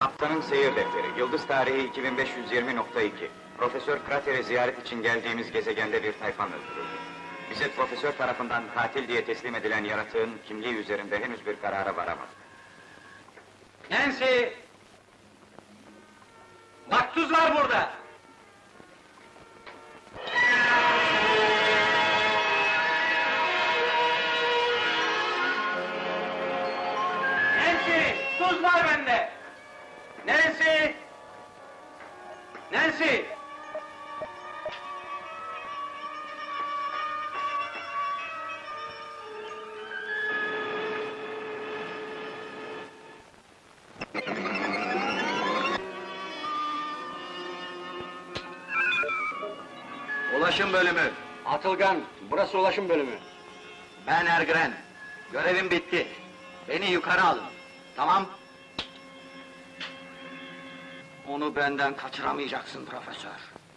Haftanın seyir defteri, yıldız tarihi 2520.2. Profesör krateri ziyaret için geldiğimiz gezegende bir tayfan öldürüldü. Bize profesör tarafından katil diye teslim edilen yaratığın kimliği üzerinde henüz bir karara varamadık. Nancy! Maktuz var burada! Nancy! Tuz var bende! Nancy! Nancy! Ulaşım bölümü. Atılgan, burası ulaşım bölümü. Ben Ergren. Görevim bitti. Beni yukarı alın. Tamam. Onu benden kaçıramayacaksın profesör.